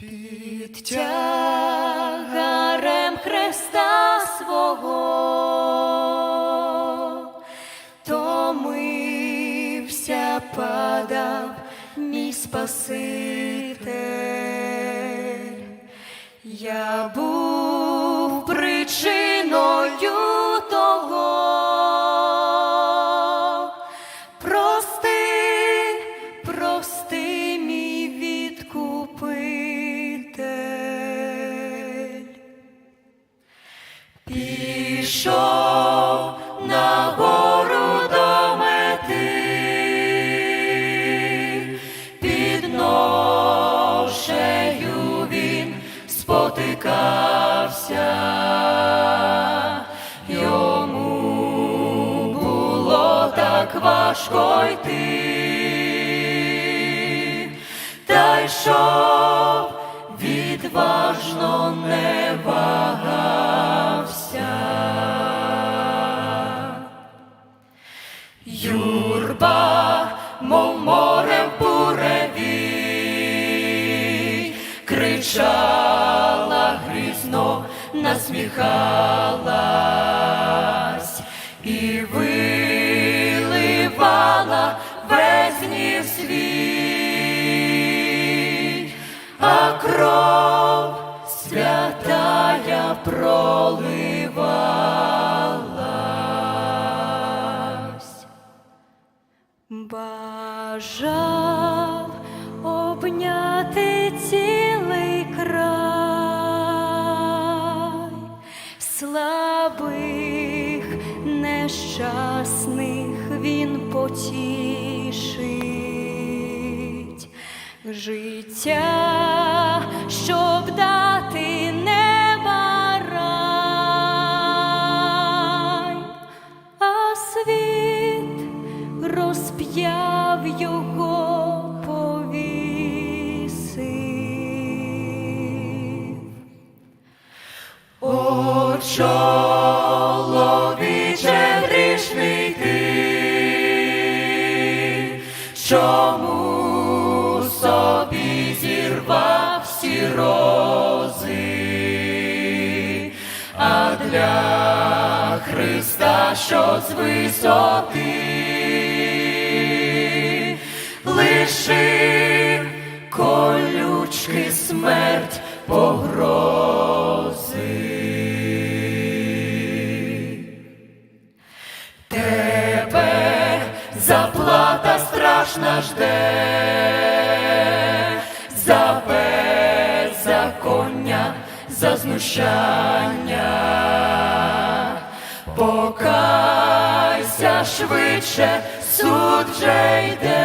Під тягарем Христа свого томився, падав мій Спаситель. Я був причиною Пішов на гору до мети, під ношею він спотикався. Йому було так важко йти, та йшов відважно не кричала грізно, насміхалась і виливала весь гнів свій, а кров святая проливалась. Бажав обняти цілий нещасних він потішить життя, щоб дати неба рай, а світ розп'яв його повісив. О, чому собі зірвав всі рози, а для Христа, що з висоти лишив колючки смерть погрози. Заплата нажде, жде, за беззаконня, за знущання. Покайся швидше, суд вже йде.